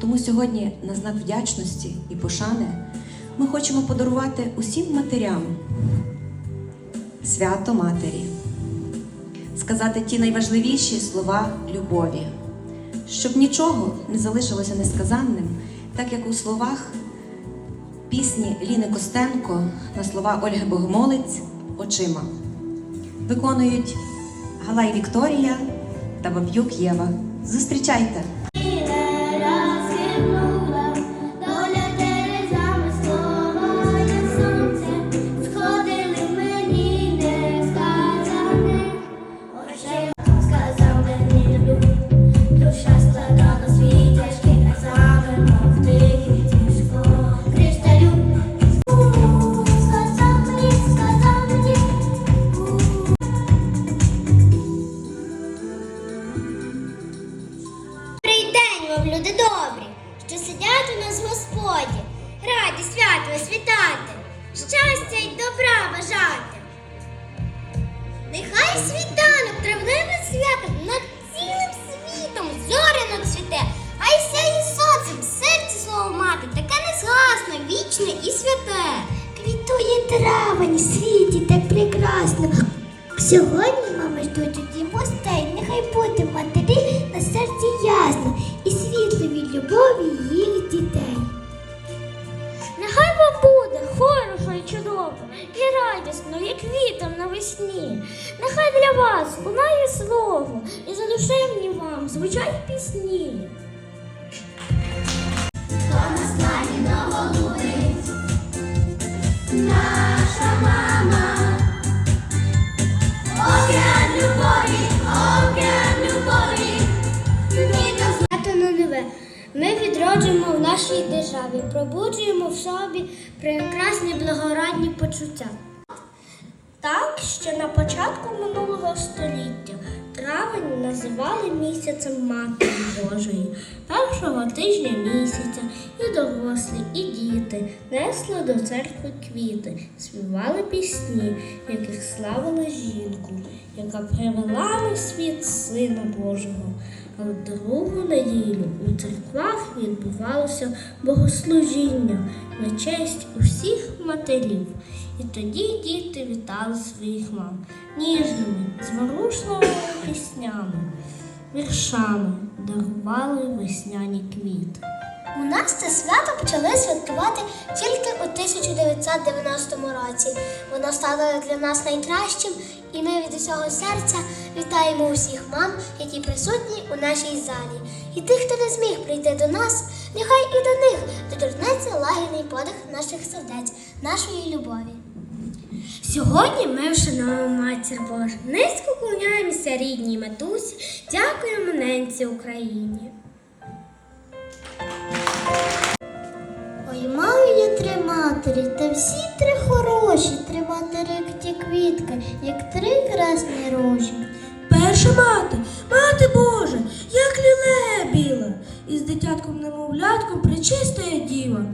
Тому сьогодні, на знак вдячності і пошани, ми хочемо подарувати усім матерям свято Матері, сказати ті найважливіші слова любові, щоб нічого не залишилося несказанним, так як у словах пісні Ліни Костенко на слова Ольги Богомолець очима виконують Галай Вікторія та Баб'юк Єва. Зустрічайте! Вічне і святе. Квітує травень світі так прекрасно. Сьогодні мами ждуть у дім гостей, нехай буде матері на серці ясно і світло від любові їх дітей. Нехай вам буде хорошо і чудово, і радісно, як вітер навесні. Нехай для вас лунає слово, і задушевні вам звучать пісні. Ми відроджуємо в нашій державі, пробуджуємо в собі прекрасні благородні почуття. Так, ще на початку минулого століття травень називали місяцем Матері Божої, першого тижня місяця, і дорослі, і діти несли до церкви квіти, співали пісні, яких славили жінку, яка привела на світ Сина Божого. А в другу неділю у церквах відбувалося богослужіння на честь усіх матерів. І тоді діти вітали своїх мам ніжними, зворушливими піснями, віршами дарували весняні квіти. У нас це свято почали святкувати тільки у 1990 році. Воно стало для нас найкращим, і ми від усього серця вітаємо усіх мам, які присутні у нашій залі. І тих, хто не зміг прийти до нас, нехай і до них доторкнеться лагідний подих наших сердець, нашої любові. Сьогодні ми вшановуємо Матір Божу. Низько клоняємося рідній матусі, дякуємо ненці Україні. Ой, маю я три матері, та всі три хороші, три матері, як ті квітки, як три красні рожі. Перша мати, мати Божа, як лілея біла, із дитятком немовлятком причистая діва.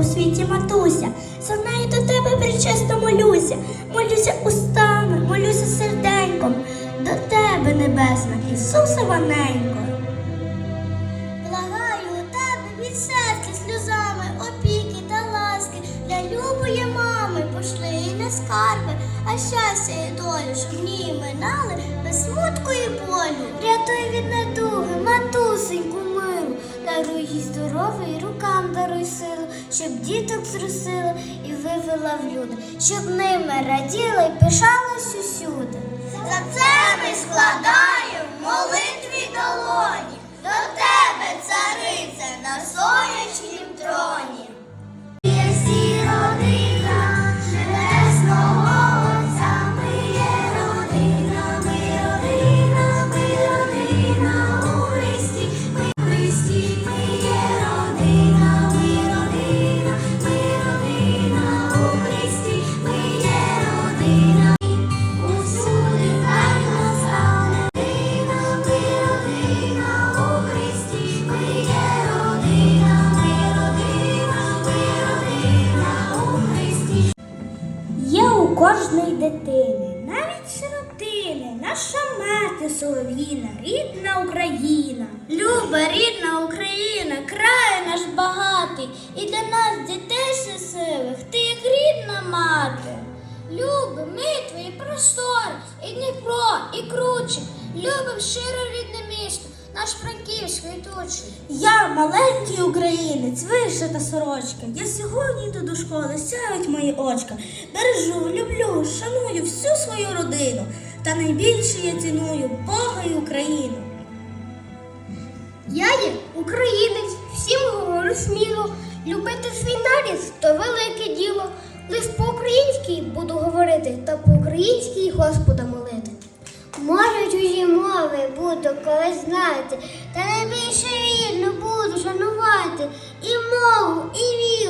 У світі матуся, за неї до тебе причисто молюся, молюся устами, молюся серденьком, до тебе, небесна, Ісусе Ваненько. Благаю у тебе від серця сльозами, опіки та ласки, для любої мами пошли і не скарби, а щастя і долю, щоб в ній минали без смутку і болю. Рятуй від недуги, милу, і рукам даруй силу, щоб діток зросила і вивела в люди, щоб ними раділа і пишалась усюди. За це ми складаємо молитві долоні, до тебе, царице, на сонячнім троні. Любим щиро рідне місто, наш Франківськ квітучий. Я маленький українець, вишита сорочка. Я сьогодні йду до школи, сяють мої очка. Бережу, люблю, шаную всю свою родину. Та найбільше я ціную Бога і Україну. Я є українець, всім говорю сміло. Любити свій нарід то велике діло. Лиш по-українськи буду говорити, та по-українськи Господа молити. Може, чужі мови буду колись знати, та найбільше рідну буду шанувати. І мову, і віру,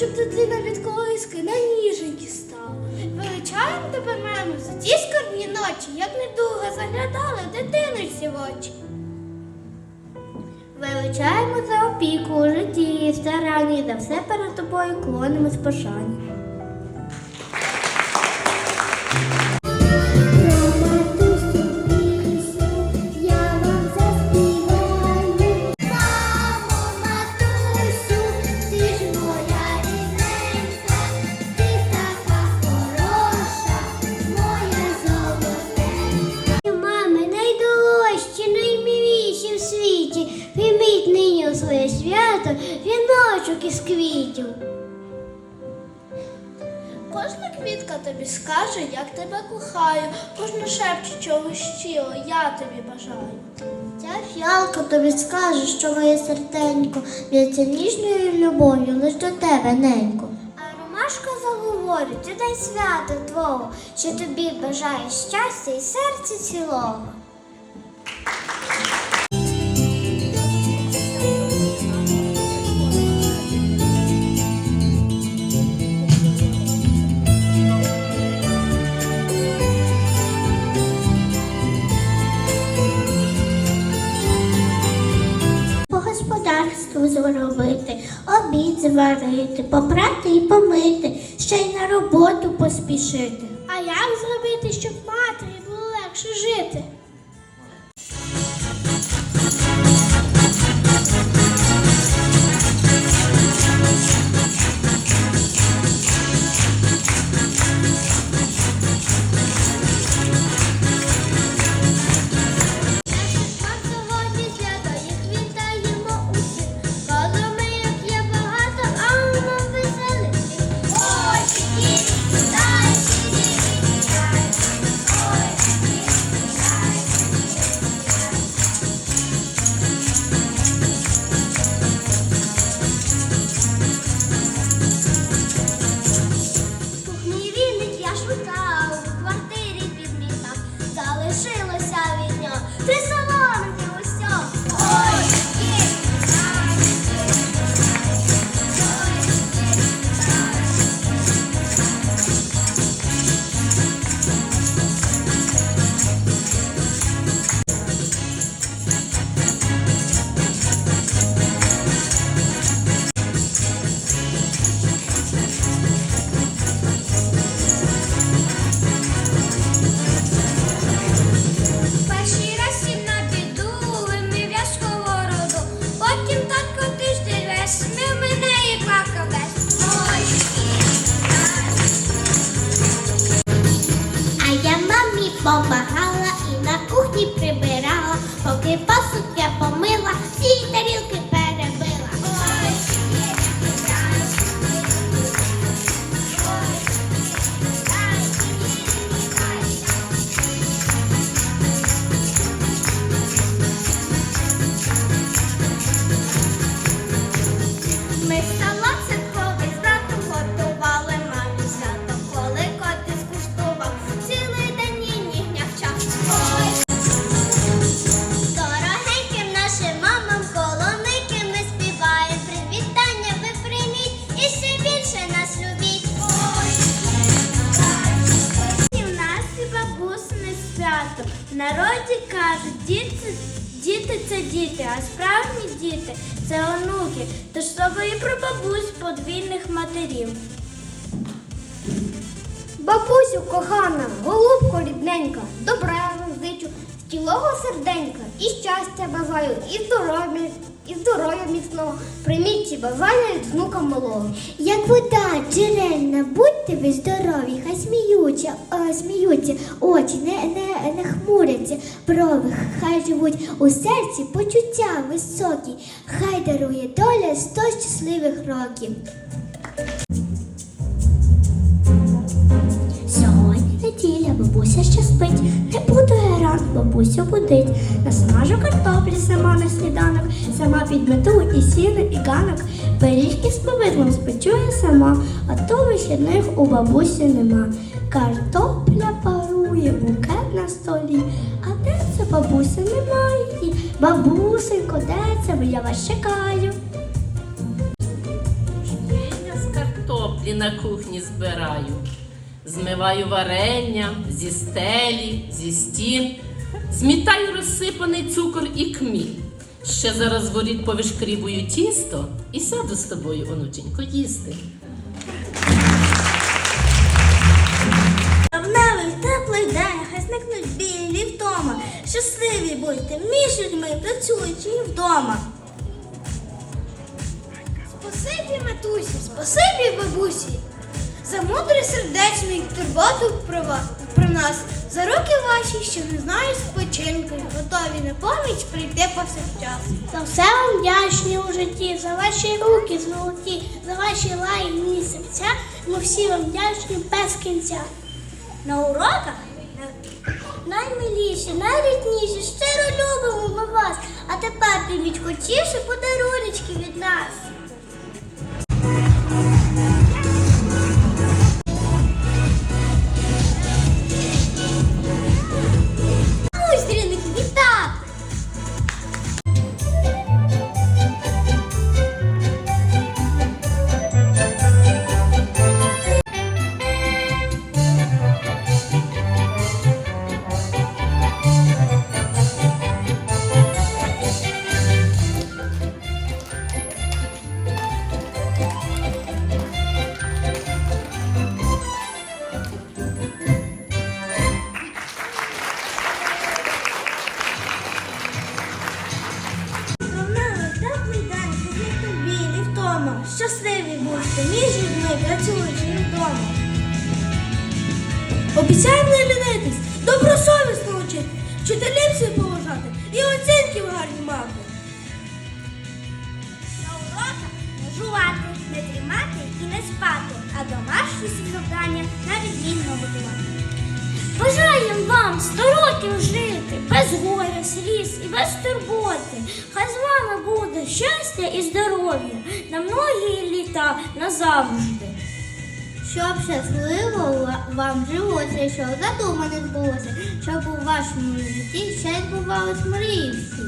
щоб дитина від колиски на ніженьки стала. Величаємо тебе, мамо, за ті скорбні ночі, як недуга заглядала дитиночці в очі. Величаємо за опіку у житті і старанні, за все перед тобою клонимось пошані. Віночок із квітів. Кожна квітка тобі скаже, як тебе кохаю, кожна шепче чогось щиро, я тобі бажаю. Ця фіалка тобі скаже, що моє серденько б'ється ніжною любов'ю лиш до тебе, ненько. А ромашка заговорить, дай свято твого, що тобі бажає щастя і серця цілого. Зварити, попрати і помити, ще й на роботу поспішити. А як зробити, щоб бабусь подвійних матерів. Бабусю кохана, голубко рідненька, добра зичу, тілого серденька, і щастя бажаю, і здоров'я, і здоров'я міцного. Прийміть бажання від внука малого. Як вода джерельна, будьте ви здорові, хай сміються, е, сміються очі, не, не, не хмуряться брови, хай живуть у серці почуття високі, хай дарує доля сто щасливих років. Сьогодні неділя, бабуся ще спить. Рано бабусю будить. Насмажу картоплі сама на сніданок, сама підмету і сіно, і ганок. Пиріжки з повидлом спечу я сама, а то вихідних у бабусі нема. Картопля парує, букет на столі. А де це бабуся немає? Бабусенько, де це? Бо я вас чекаю. Я з картоплі на кухні збираю. Змиваю варення зі стелі, зі стін, змітаю розсипаний цукор і кміль. Ще зараз воріт повишкрібую тісто і сяду з тобою, онученько, їсти. Травневий теплий день, зникнуть білі вдома. Щасливі будьте між людьми, працюючи вдома. Спасибі, матусі, спасибі, бабусі, за мудрий сердечний турботу про вас, про нас, за руки ваші, що не знають спочинку, готові на поміч прийти повсякчас. За все вам вдячні у житті, за ваші руки золоті, за ваші лагідні серця. Ми всі вам вдячні без кінця. На уроках Наймиліші, найрідніші, щиро любимо ми вас. А тепер прийміть хочіші подаруночки від нас. Щасливі будьте між людьми, працюючи вдома. Обіцяємо не лінитись, добросовісно вчити, вчителів всіх поважати і оцінки гарні мати. На уроках не жувати, не тримати і не спати, а домашні завдання на відмінно готувати. Бажаємо вам сто років жити, без горя, сліз і без турботи. Хай з вами буде щастя і здоров'я на многі літа назавжди. Щоб щасливо вам жилося, щоб задумане збулося, щоб у вашому житті ще збувались мрії всі.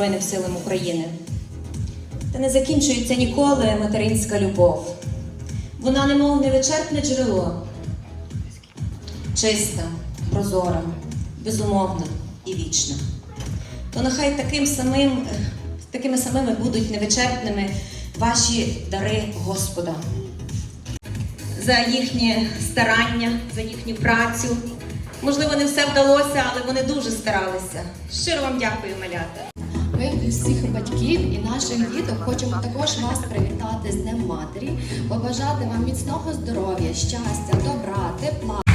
Збройним силам України. Та не закінчується ніколи материнська любов. Вона немов невичерпне джерело, чиста, прозора, безумовна і вічна. То нехай таким самим, такими самими будуть невичерпними ваші дари Господа. За їхнє старання, за їхню працю. Можливо, не все вдалося, але вони дуже старалися. Щиро вам дякую, малята. Ми всіх батьків і наших діток хочемо також вас привітати з Днем Матері, побажати вам міцного здоров'я, щастя, добра, тепла.